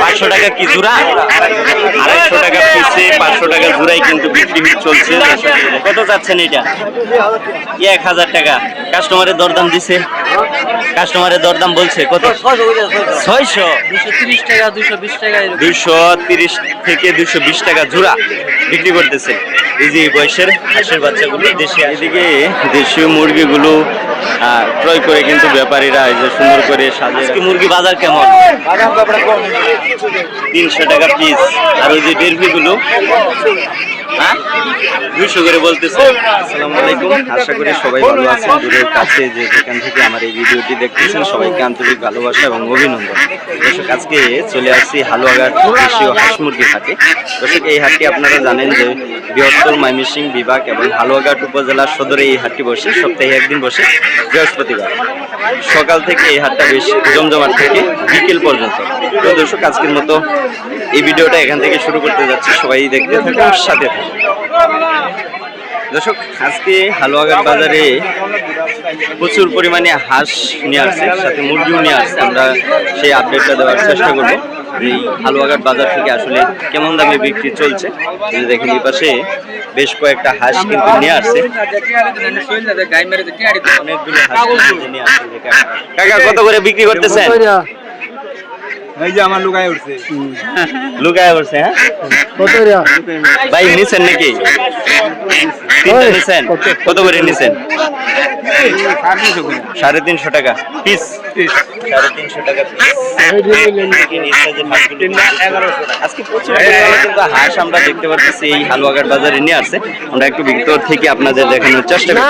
পাঁচশো টাকা কি জোড়া? আড়াইশো টাকা পিসে, পাঁচশো টাকা জোড়াই কিন্তু বিক্রি চলছে। কত যাচ্ছেন এটা? এক হাজার টাকা। কাস্টমারের দরদাম দিছে। কাস্টমারের দরদাম বলছে কত? ছয়শো দুশো তিরিশ টাকা দুশো বিশ টাকা এরকম। দুইশো তিরিশ থেকে দুইশো বিশ টাকা জোড়া বিক্রি করতেছে। এই যে বয়সের হাঁসের বাচ্চাগুলো দেশে এদিকে দেশীয় মুরগিগুলো ক্রয় করে কিন্তু ব্যাপারীরা এই যে সুন্দর করে সাজে। মুরগি বাজার কেমন? তিনশো টাকা পিস। আর ওই যে ডেরভিগুলো দুইশো করে আলাইকুম। আশা করি সবাই ভালো আছেন। দূরের কাছে যে যেখান থেকে আমার এই ভিডিওটি দেখতেছেন, সবাইকে আন্তরিক ভালোবাসা এবং চলে আসছি হালুয়াঘাট হাঁস এই আপনারা জানেন যে বৃহত্তর ময়মনসিং বিভাগ এবং হালুয়াঘাট উপজেলার সদরে এই হাটটি বসে, সপ্তাহে একদিন বসে, বৃহস্পতিবার। সকাল থেকে এই হাটটা বেশ জমজমাট থেকে, বিকেল পর্যন্ত। তো দর্শক, আজকের মতো এই ভিডিওটা এখান থেকে শুরু করতে যাচ্ছি। সবাই দেখতে থাকুন, সাথে থাকুন। দর্শক, আজকে হালুয়াঘাট বাজারে প্রচুর পরিমাণে হাঁস নিয়ে আসছে, সাথে মুরগিও নিয়ে আসছে। আমরা সেই আপডেটটা দেওয়ার চেষ্টা করব। এই হালুয়াঘাট বাজার থেকে আসলে কেমন দামে বিক্রি চলছে দেখেন এই পাশে বেশ কয়েকটা হাঁস কিন্তু নিয়ে আসছে। অনেকগুলো কত করে বিক্রি করতেছেন? এই যে আমার লুকায় উঠছে। লুকায় উঠছে হ্যাঁ? ভাই নিছেন নাকি? নিছেন? কত করে নিছেন? সাড়ে তিনশো টাকা পিস। সাড়ে তিনশো টাকা আজকে প্রচুর কিন্তু হাঁস আমরা দেখতে পাচ্ছি এই হালুয়াঘাট বাজারে নিয়ে আসছে। আমরা একটু ভিতর থেকে আপনাদের দেখানোর চেষ্টা করি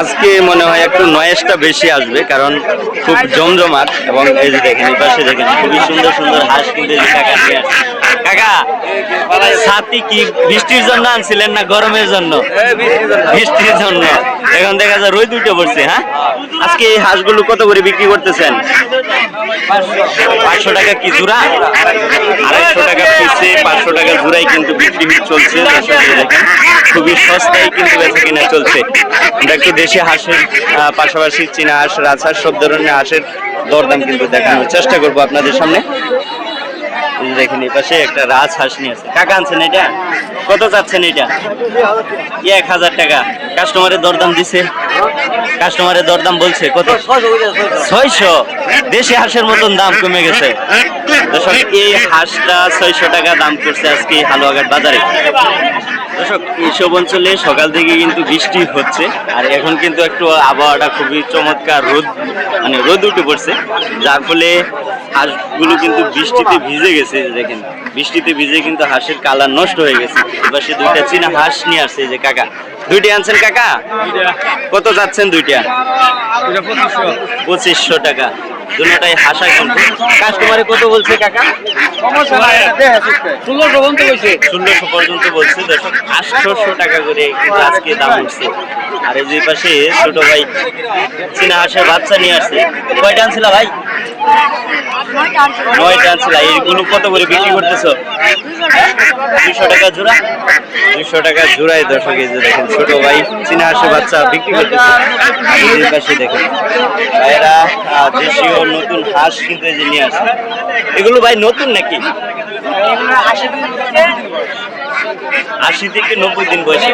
আজকে মনে হয় একটু নয়েজটা বেশি আসবে কারণ খুব জমজমাট এবং এই যে দেখেন এই পাশে দেখেন খুবই সুন্দর সুন্দর হাঁস কিন্তু নিয়ে আসছে। কাকা ছাতি কি বৃষ্টির জন্য আনছিলেন না গরমের জন্য? বৃষ্টির জন্য। এখন দেখা যায় রোদ উঠে পড়ছে হ্যাঁ? আজকে এই হাঁসগুলো কত করে বিক্রি করতেছেন? পাঁচশো টাকা কি জোড়া? আড়াইশো টাকা পিসে পাঁচশো টাকা জোড়াই কিন্তু বিক্রি চলছে খুবই সস্তায় কিন্তু বেচা কিনা চলছে। আমরা একটু দেশি হাঁসের পাশাপাশি চীনা হাঁস রাজহাঁস সব ধরনের হাঁসের দরদাম কিন্তু দেখানোর চেষ্টা করব আপনাদের সামনে। যে দেখেন এই পাশে একটা রাজ হাঁস নিয়ে আছে কাকা আনছেন এটা? কত চাচ্ছেন এটা? এক হাজার টাকা। কাস্টমারের দরদাম দিছে। কাস্টমারের দরদাম বলছে কত? ছয়শো? দেশি হাঁসের মতন দাম কমে গেছে। দর্শক এই হাঁসটা ছয়শো টাকা দাম করছে আজকে হালুয়াঘাট বাজারে। দর্শক এইসব অঞ্চলে সকাল থেকে কিন্তু বৃষ্টি হচ্ছে আর এখন কিন্তু একটু আবহাওয়াটা খুবই চমৎকার রোদ মানে রোদ উঠে পড়ছে যার ফলে হাঁসগুলো কিন্তু বৃষ্টিতে ভিজে গেছে দেখেন। বৃষ্টিতে ভিজে কিন্তু হাঁসের কালার নষ্ট হয়ে গেছে। এবার সে দুইটা চীনা হাঁস নিয়ে আসছে যে কাকা। দুইটা আনছেন কাকা? কত যাচ্ছেন দুইটা? পঁচিশশো টাকা। দুটাই হাসা কিন্তু কাস্টমারে কত বলছে কাকা? ষোলোশো পর্যন্ত ষোলোশো পর্যন্ত বলছে দর্শক আটশোশো টাকা করে কিন্তু আজকে দাম উঠছে। আর এই যে পাশে ছোট ভাই চীনা হাঁসের বাচ্চা নিয়ে আসছে। কয়টা আনছিল ভাই? নয়টা আনছিল। এইগুলো কত করে বিক্রি করতেছো? দুশো টাকা জোড়া। দুশো টাকা জোড়ায় দর্শক এই যে দেখেন ছোট ভাই চীনা হাঁসের বাচ্চা বিক্রি করতেছে। যে পাশে দেখেন। ভাইয়েরা আহ, দেশীয় নতুন হাঁস কিন্তু এই যে নিয়ে আসে। এগুলো ভাই নতুন নাকি? আশি থেকে নব্বই দিন বয়সে।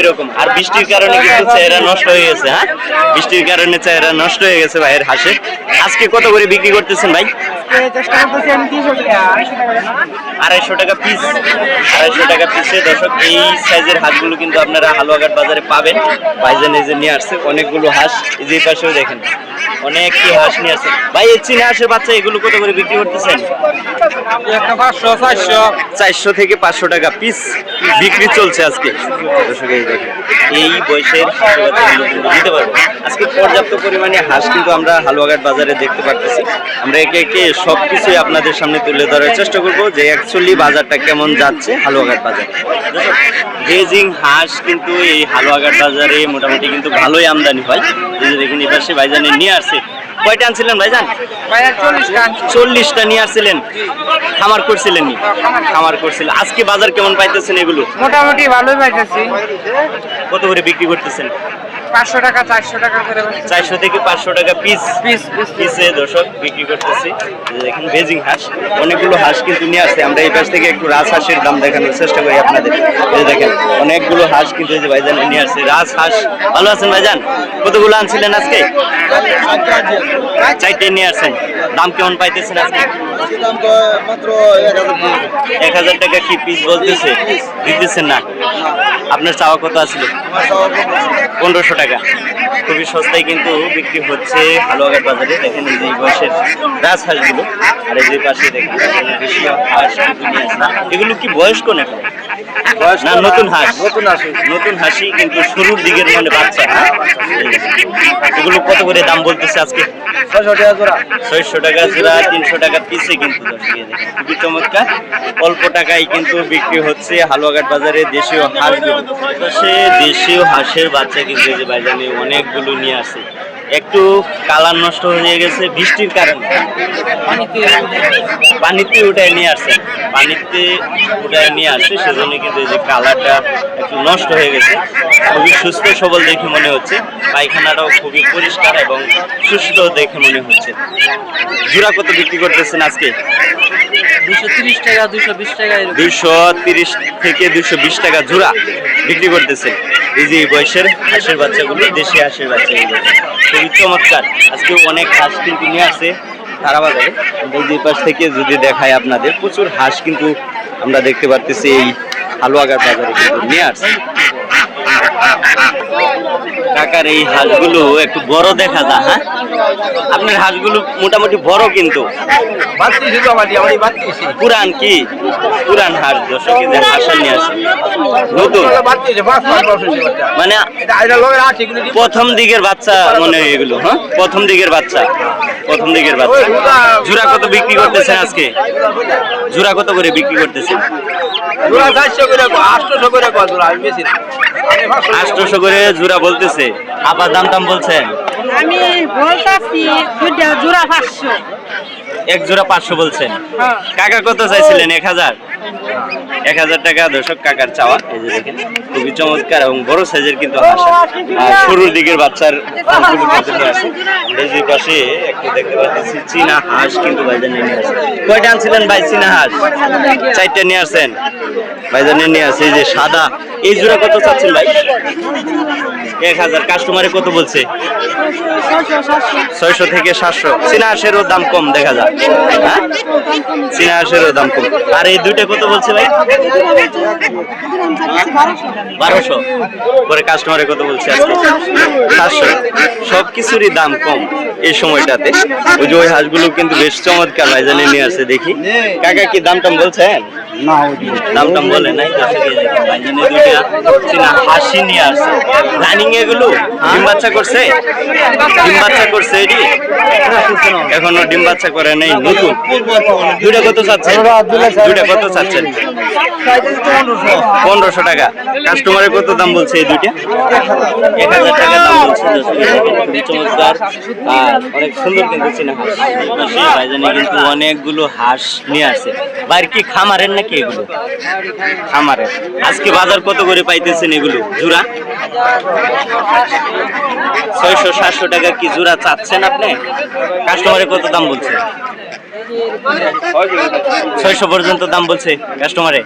এরকম। আর বৃষ্টির কারণে কিন্তু চেহারা নষ্ট হয়ে গেছে হ্যাঁ? বৃষ্টির কারণে চেহারা নষ্ট হয়ে গেছে ভাইয়ের হাসে আজকে কত করে বিক্রি করতেছেন ভাই? চেষ্টা করতেছি আমি তিনশো আড়াইশো টাকা পিস আড়াইশো টাকা পিসে দর্শক এই সাইজের হাঁসগুলো কিন্তু আপনারা হালুয়াঘাট বাজারে পাবেন। ভাইজান এই যে নিয়ে আসছে অনেকগুলো হাঁস এই যে পাশেও দেখেন অনেকটি হাঁস নিয়ে আসছে। ভাই এই চীনা হাঁসের বাচ্চা এগুলো কত করে বিক্রি করতেছেন? পাঁচশো চারশো। চারশো থেকে পাঁচশো টাকা পিস বিক্রি চলছে আজকে। দর্শক এই দেখেন এই বয়সের দিতে পারব আজকে পর্যাপ্ত পরিমাণে হাঁস কিন্তু আমরা হালুয়াঘাট বাজারে দেখতে পারতেছি। আমরা একে একে সব কিছুই আপনাদের সামনে তুলে ধরার চেষ্টা করব যে অ্যাকচুয়ালি বাজারটা কেমন যাচ্ছে হালুয়াঘাট বাজার। বেজিং হাঁস কিন্তু এই হালুয়াঘাট বাজারে মোটামুটি কিন্তু ভালোই আমদানি হয়। এই যে দেখুন এবার সে ভাইজানে নিয়ে আসছে। কয়টা আনছিলেন ভাইজান? চল্লিশটা নিয়ে আসছিলেন। খামার করছিলেন নি? খামার করছিলেন আজকে বাজার কেমন পাইতেছেন এগুলো? মোটামুটি ভালোই পাইতেছি। কত করে বিক্রি করতেছেন? পাঁচশো টাকা চারশো টাকা করে চারশো থেকে পাঁচশো টাকা পিস পিস পিস দর্শক বিক্রি করতেছি। দেখেন বেজিং হাঁস অনেকগুলো হাঁস কিন্তু নিয়ে আসছে। আমরা এই পাশ থেকে একটু রাজ হাঁসের দাম দেখানোর চেষ্টা করি আপনাদের। এই দেখেন অনেকগুলো হাঁস কিন্তু এই যে ভাইজান নিয়ে আসছে। রাজ হাঁস ভালো আছেন ভাইজান? কতগুলো আনছিলেন আজকে? চারটে নিয়ে আসছেন। দাম কেমন পাইতেছেন আজকে? এক হাজার এক হাজার টাকা কি পিস বলতেছে? দিতেছেন না। আপনার চাওয়া কত আসলে পনেরোশো টাকা। খুবই সস্তায় কিন্তু বিক্রি হচ্ছে হালুয়াঘাট বাজারে। দেখেন এই যে এই বয়সের রাজ হাঁসগুলো। আর এই যে পাশে দেখেন বেশি হাঁস। এগুলো কি বয়স্ক না না নতুন হাঁস। নতুন আসে নতুন হাসি কিন্তু শুরুর দিকের মানে বাচ্চা হ্যাঁ? এগুলো কত করে দাম বলতেছে আজকে? ছয়শো টাকা জোড়া। ছয়শো টাকা জোড়া তিনশো টাকা পিসে কিন্তু খুবই চমৎকার। অল্প টাকায় কিন্তু বিক্রি হচ্ছে হালুয়াঘাট বাজারে দেশীয় হাঁস সে দেশীয় হাঁসের বাচ্চা কিন্তু এই যে বাজারে অনেকগুলো নিয়ে আসে। একটু কালার নষ্ট হয়ে গেছে বৃষ্টির কারণে। পানিতে উঠায় নিয়ে আসছে। পানিতে উঠায় নিয়ে আসছে সেজন্য কিন্তু এই যে কালারটা একটু নষ্ট হয়ে গেছে। খুবই সুস্থ সবল দেখে মনে হচ্ছে। পায়খানাটাও খুবই পরিষ্কার এবং সুস্থ দেখে মনে হচ্ছে। জোড়া কত বিক্রি করতেছেন আজকে? দুশো তিরিশ দুশো থেকে দুইশো বিশ টাকা জোড়া বিক্রি করতেছে এই যে বয়সের হাঁসের বাচ্চাগুলো দেশি হাঁসের বাচ্চা খুবই চমৎকার। আজকে অনেক হাঁস কিন্তু নিয়ে আসে তারা বাজারে এই পাশ থেকে যদি দেখায় আপনাদের, প্রচুর হাঁস কিন্তু আমরা দেখতে পারতেছি এই হালুয়াঘাট বাজারে কিন্তু নিয়ে আসছে। কাকার এই হাঁসগুলো একটু বড় দেখা যায় হ্যাঁ? আপনার হাঁসগুলো মোটামুটি বড় কিন্তু। পুরান কি? পুরান হাঁস দর্শক যে হাঁসা নিয়ে আসে। নতুন? মানে আছে প্রথম দিকের বাচ্চা মনে হয় এগুলো হ্যাঁ? প্রথম দিকের বাচ্চা, প্রথম দিকের বাচ্চা। জোড়া কত বিক্রি করতেছেন আজকে? জোড়া কত করে বিক্রি করতেছেন? চারশো করে আটশোশো করে জোড়া, আমি বেশি না। পাঁচশো করে জোড়া বলতেছে। আবার দাম দাম বলছেন? আমি বলতাছি জোড়া পাঁচশো। এক জোড়া পাঁচশো বলছেন। হ্যাঁ। কাকা কত চাইছিলেন? এক হাজার? এক হাজার টাকা দর্শক কাকার চাওয়া এই যে দেখেন খুবই চমৎকার এবং বড় সাইজের কিন্তু হাঁস আর শুরুর দিকের বাচ্চার। আমরা যে পাশে একটু দেখতে পাচ্ছি চীনা হাঁস কিন্তু ভাইজান নিয়ে আসে কয়টা আনছিলেন ভাই চীনা হাঁস? চারটা নিয়ে ভাইজানে নিয়ে আসে এই যে সাদা। এই জোড়া কত চাচ্ছেন ভাই? এক হাজার। কাস্টমারে কত বলছে? ছয়শো থেকে সাতশো। চীনা হাঁসেরও দাম কম দেখা যায় হ্যাঁ? চীনা হাঁসেরও দাম কম। আর এই দুইটা কত বলছে? ভাই? বারোশো। পরে কাস্টমারের কত বলছে সাতশো। সব কিছুরই দাম কম এই সময়টাতে। ওই যে ওই হাঁসগুলো কিন্তু বেশ চমৎকার ভাই, জানিয়ে নিয়ে আসছে, দেখি। কাকা কি দাম টাম বলছেন? বলে নাই দুইটা হাসি নিয়ে আসছে। এগুলো ডিম বাচ্চা করছে? ডিম বাচ্চা করছে এটি? এখনও ডিম বাচ্চা করে নাই, নতুন। দুইটা কত দুইটা কত পনেরোশো টাকা। কাস্টমারের কত দাম বলছে এই দুইটা? এক হাজার টাকা দাম বলছে। চমৎকার। অনেক সুন্দর কিন্তু চীনা হাঁস ভাইজানি কিন্তু অনেকগুলো হাঁস নিয়ে আসছে। বাইরে কি খামারের নাকি? এগুলো? খামারের আজকে বাজার কত করে পাইতেছেন এগুলো? জুরা ছয়শো সাতশো টাকা কি জোড়া চাচ্ছেন আপনি? কাস্টমারে কত দাম বলছে? ছয়শো পর্যন্ত দাম বলছে কাস্টমারে।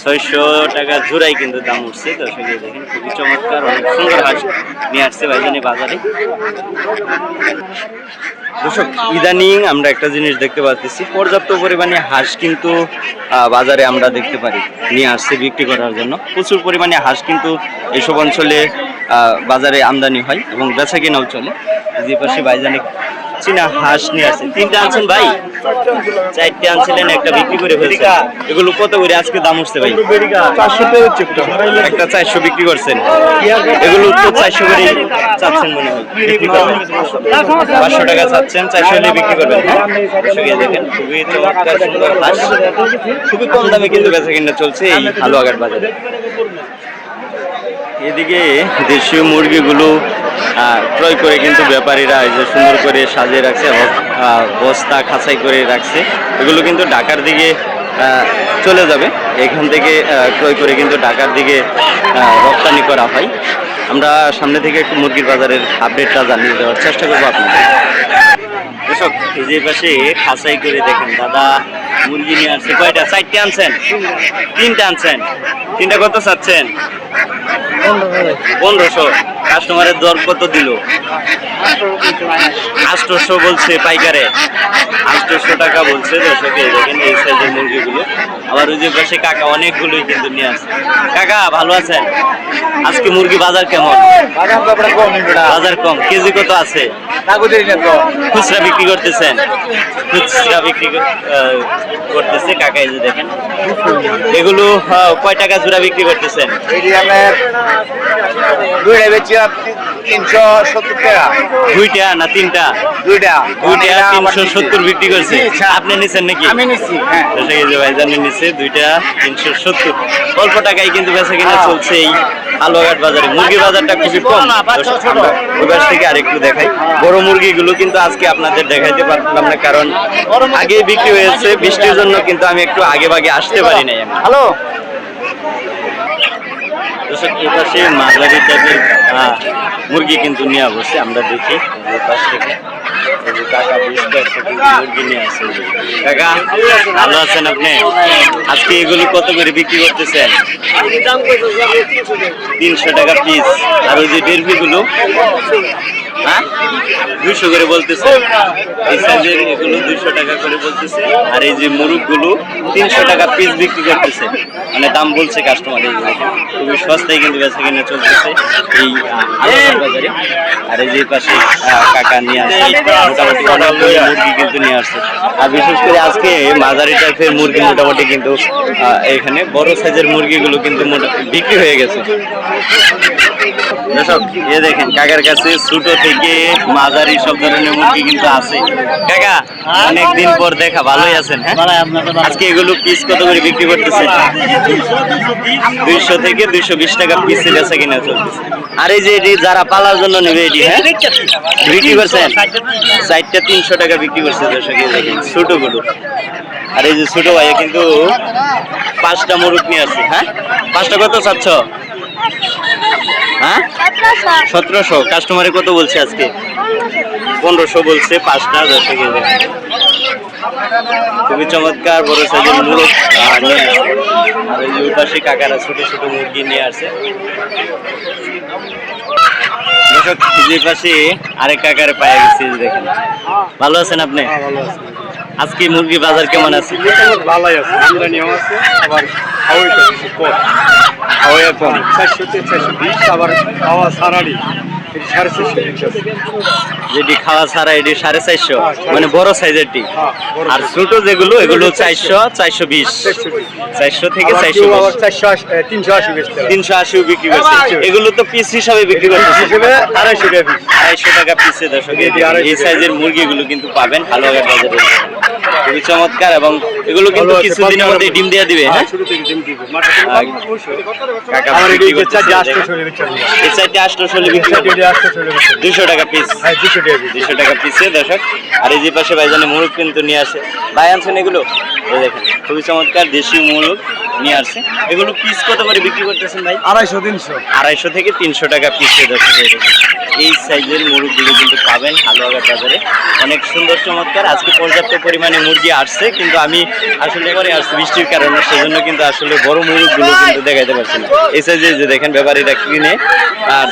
ছয়শো টাকা জোড়াই কিন্তু দাম উঠছে দর্শক এই দেখেন খুবই চমৎকার অনেক সুন্দর হাঁস নিয়ে আসছে ভাইজানি বাজারে। দর্শক ইদানিং আমরা একটা জিনিস দেখতে পাচ্ছি পর্যাপ্ত পরিমাণে হাঁস কিন্তু আহ, বাজারে আমরা দেখতে পারি। নিয়ে আসছে বিক্রি করার জন্য। প্রচুর পরিমাণে হাঁস কিন্তু এসব অঞ্চলে বাজারে আমদানি হয় এবং বেচা কেনাও চলে। যে পাশে ভাইজানে চীনা হাঁস নিয়ে আসছে। তিনটা আনছেন ভাই? চারটে আনছিলেন একটা বিক্রি করে ফেলছেন। এগুলো কত করে? আজকে দাম উঠছে ভাই? হচ্ছে একটা। চারশো বিক্রি করছেন। এগুলো তো চারশো করে চাচ্ছেন মনে হয়। পাঁচশো টাকা চাচ্ছেন চারশো হলে বিক্রি করবেন। হ্যাঁ? দেখেন। খুবই চমৎকার সুন্দর হাঁস। খুবই কম দামে কিন্তু বেচা কিনা চলছে এই হালুয়াঘাট বাজারে। এদিকে দেশীয় মুরগিগুলো ক্রয় করে কিন্তু ব্যাপারীরা এই যে সুন্দর করে সাজিয়ে রাখছে বস্তা খাঁচাই করে রাখছে। এগুলো কিন্তু ঢাকার দিকে চলে যাবে। এখান থেকে ক্রয় করে কিন্তু ঢাকার দিকে রপ্তানি করা হয়। আমরা সামনে থেকে একটু মুরগির বাজারের আপডেটটা জানিয়ে দেওয়ার চেষ্টা করব যে পাশে খাসাই করে দেখেন দাদা, মুরগি নিয়ে আসছে। কয়টা? চারটে আনছেন? তিনটা আনছেন। তিনটা কত চাচ্ছেন? পনেরোশো। কাস্টমারের দর কত দিল? আষ্টশো বলছে পাইকারে। আষ্টশো টাকা বলছে দর্শকে দেখেন এই সাইজের মুরগিগুলো। আবার ওই যে পাশে কাকা, অনেকগুলোই কিন্তু নিয়ে আসছে। কাকা, ভালো আছেন? আজকে মুরগি বাজার কেমন? বাজার কম। কেজি কত আছে? খুচরা বিক্রি করতেছেন। খুচরা বিক্রি করতেছে। কাকা এই যে দেখেন। এগুলো কয় টাকা জোড়া বিক্রি করতেছেন? তিনশো সত্তর টাকা। দুইটা না তিনটা? দুইটা। দুইটা তিনশো সত্তর বিক্রি করছে। আপনি নিছেন নাকি? আমি হ্যাঁ। যে নিচ্ছে দুইটা তিনশো সত্তর। অল্প টাকায় কিন্তু বেচা কিনা চলছে এই বাজারে। মুরগি বাজারটা খুবই কম। দর্শক, ওই পাশ থেকে আরেকটু দেখাই। বড় মুরগিগুলো কিন্তু আজকে আপনাদের দেখাইতে পারলাম না কারণ আগে বিক্রি হয়েছে। বৃষ্টির জন্য কিন্তু আমি একটু আগে ভাগে আসতে পারি নাই হ্যালো? দর্শক এই পাশে মাঝারি টাইপের মুরগি কিন্তু নিয়ে বসে আমরা দেখি পাশ থেকে। আসে ভালো আছেন আপনি? কত করে বিক্রি তিনশো টাকা পিস আর ওই যে হ্যাঁ? দুইশো করে বলতেছে। টাকা করে বলতেছে। আর এই যে মুরগগুলো তিনশো টাকা পিস বিক্রি করতেছে। মানে দাম বলছে কাস্টমার এই যে দেখেন। খুবই সস্তায় কিন্তু বেচা কিনে চলতেছে এই বাজারে। আর এই যে পাশে কাকা নিয়ে আসছে। মোটামুটি মুরগি কিন্তু নিয়ে আসছে আর বিশেষ করে আজকে মাঝারি টাইপের মুরগি মোটামুটি কিন্তু এখানে বড় সাইজের মুরগিগুলো কিন্তু বিক্রি হয়ে গেছে। দর্শক এ দেখেন কাকার কাছে ছোট থেকে মাঝারি সব ধরনের মুরগি কিন্তু আছে। কাকা অনেকদিন পর দেখা ভালোই আছেন হ্যাঁ? আজকে এগুলো পিস কত করে বিক্রি করতেছে? দুইশো থেকে দুইশো বিশ টাকা পিসে বেচা কিনা চলতেছে। আর এই যে এটি যারা পালার জন্য নেবে এটি হ্যাঁ? বিক্রি করছেন? চারটা তিনশো টাকা বিক্রি করছে দর্শক এই দেখেন ছোটগুলো আর এই যে ছোট ভাইয়া কিন্তু পাঁচটা মুরগ নিয়ে আসছে হ্যাঁ? পাঁচটা কত চাচ্ছ? হ্যাঁ? সতেরোশো। কাস্টমারে কত বলছে আজকে? পনেরোশো বলছে, পাঁচটা, দশে গেলে খুবই চমৎকার বড় সাইজের মুরগ। আর ওই পাশে কাকারা ছোট ছোট মুরগি নিয়ে আসে যে পাশে আরেক কাকারে পায়ে গেছে দেখেন। ভালো আছেন আপনি? আজকে মুরগি বাজার কেমন আছে? ভালোই আছে আছে, আবার হাওয়াইটা কিছু কম। হাওয়া কম চারশো চারশো বিশ, আবার হাওয়া সারারি সাড়ে চারশো যেটি খাওয়া ছাড়া এটি সাড়ে চারশো মানে বড় সাইজেরটি আর ছোট যেগুলো এগুলো চারশো চারশো বিশ। চারশো থেকে চারশো তিনশো আশি তিনশো আশিও বিক্রি করছে। এগুলো তো পিস হিসাবে বিক্রি হিসেবে আড়াইশো টাকা আড়াইশো টাকা পিসে দর্শক এই। সাইজের মুরগিগুলো কিন্তু পাবেন হালুয়াঘাট বাজারে। খুবই চমৎকার এবং এগুলো কিন্তু কিছুদিনের মধ্যে ডিম দিয়ে দিবে হ্যাঁ? শুরু থেকে ডিম দিবে। আমার। চলে এই সাইডে বিক্রি হবে। দুশো টাকা পিস হ্যাঁ দুশো টাকা দুশো টাকা পিসে দর্শক। আর এই যে পাশে ভাইজানে মুরগ কিন্তু নিয়ে আসে। ভাই আনছেন এগুলো? এই দেখেন খুবই চমৎকার দেশি মুরগ নিয়ে আসছে এগুলো পিস কত করে বিক্রি করতেছেন ভাই? আড়াইশো তিনশো। আড়াইশো থেকে তিনশো টাকা পিসে দর্শক এই সাইজের মুরগগুলো কিন্তু পাবেন হালুয়াঘাট বাজারে। অনেক সুন্দর চমৎকার। আজকে পর্যাপ্ত পরিমাণে মুরগি আসছে কিন্তু আমি আসলে পরে আসছি বৃষ্টির কারণে সেজন্য কিন্তু আসলে বড় মুরগগুলো কিন্তু দেখাইতে পারছি না। এই সাইজে যে দেখেন ব্যাপারীরা কিনে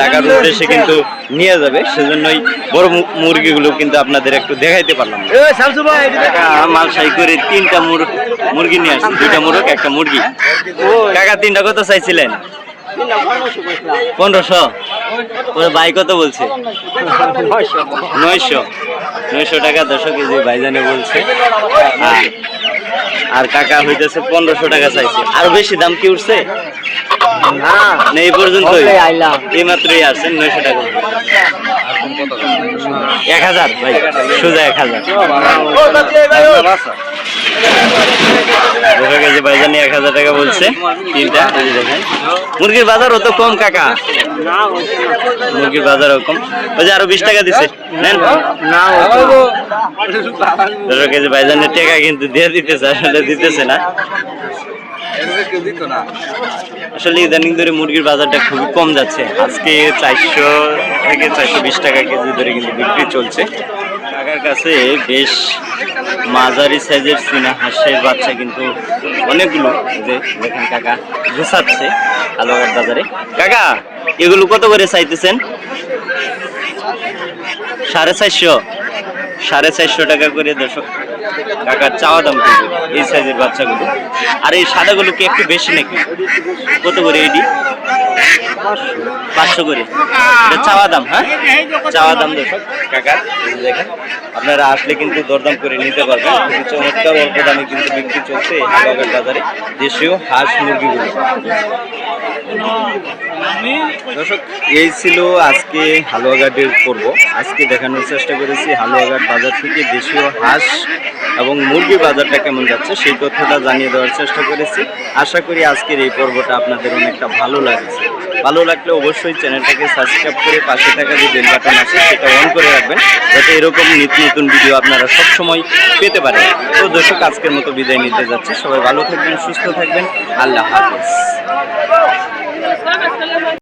টাকার উদ্দেশ্যে কিন্তু নিয়ে যাবে সেজন্যই বড় মুরগিগুলো কিন্তু আপনাদের একটু দেখাইতে পারলাম। মাল সাই করে তিনটা মুরগ মুরগি নিয়ে আসছে দুইটা মুরগ একটা মুরগি। কাকা তিনটা কত চাইছিলেন? পনেরোশো? ওর ভাই কত বলছে? নয়শো। নয়শো। টাকা দশক কেজি ভাইজানে বলছে। আর- আর কাকা হইতেছে পনেরোশো টাকা চাইছে। আর বেশি দাম কি উঠছে? না এই পর্যন্ত এই মাত্রই নয়শো টাকা। এক হাজার ভাই সোজা এক হাজার। ভাইজানি এক হাজার টাকা বলছে তিনটা দেখেন। মুরগির বাজারও তো কম কাকা। মুরগির বাজারও কম। ওই যে আরও বিশ টাকা দিছে। নেন। গেছে ভাইজানের টাকা কিন্তু দিয়ে দিতেছে আসলে দিতেছে না। আসলে ইদানিং ধরে মুরগির বাজারটা খুবই কম যাচ্ছে। আজকে চারশো থেকে চারশো বিশ টাকা কেজি ধরে কিন্তু বিক্রি চলছে। কাকার কাছে বেশ মাঝারি সাইজের চীনা হাঁসের বাচ্চা কিন্তু অনেকগুলো যে দেখেন কাকা গুছাচ্ছে আলোঘাট বাজারে। কাকা, এগুলো কত করে চাইতেছেন? সাড়ে চারশো। সাড়ে চারশো টাকা করে দর্শক। কাকার চাওয়া দাম কিন্তু এই সাইজের বাচ্চাগুলো। আর এই সাদাগুলো কি একটু বেশি নাকি? কত করে এটি পাঁচশো করে। এটা চাওয়া দাম হ্যাঁ? চাওয়া দাম এই যে দেখেন, আপনারা আসলে কিন্তু দরদাম করে নিতে পারবেন। চমৎকার, অল্প দামে কিন্তু বিক্রি চলছে এই বাজারে, দেশীয় হাঁস মুরগিগুলো। দর্শক, এই ছিল আজকে হালুয়াঘাটের পর্ব। আজকে দেখানোর চেষ্টা করেছি হালুয়াঘাট বাজার থেকে দেশীয় হাঁস এবং মুরগি বাজারটা কেমন যাচ্ছে সেই তথ্যটা জানিয়ে দেওয়ার চেষ্টা করেছি। আশা করি আজকের এই পর্বটা আপনাদের অনেকটা ভালো লাগছে। ভালো লাগলে অবশ্যই চ্যানেলটাকে সাবস্ক্রাইব করে পাশে থাকা যে বেল বাটন আছে সেটা অন করে রাখবেন, যাতে এরকম নিত্য নতুন ভিডিও আপনারা সবসময় পেতে পারেন। তো দর্শক, আজকের মতো বিদায় নিতে যাচ্ছে। সবাই ভালো থাকবেন, সুস্থ থাকবেন। আল্লাহ হাফেজ।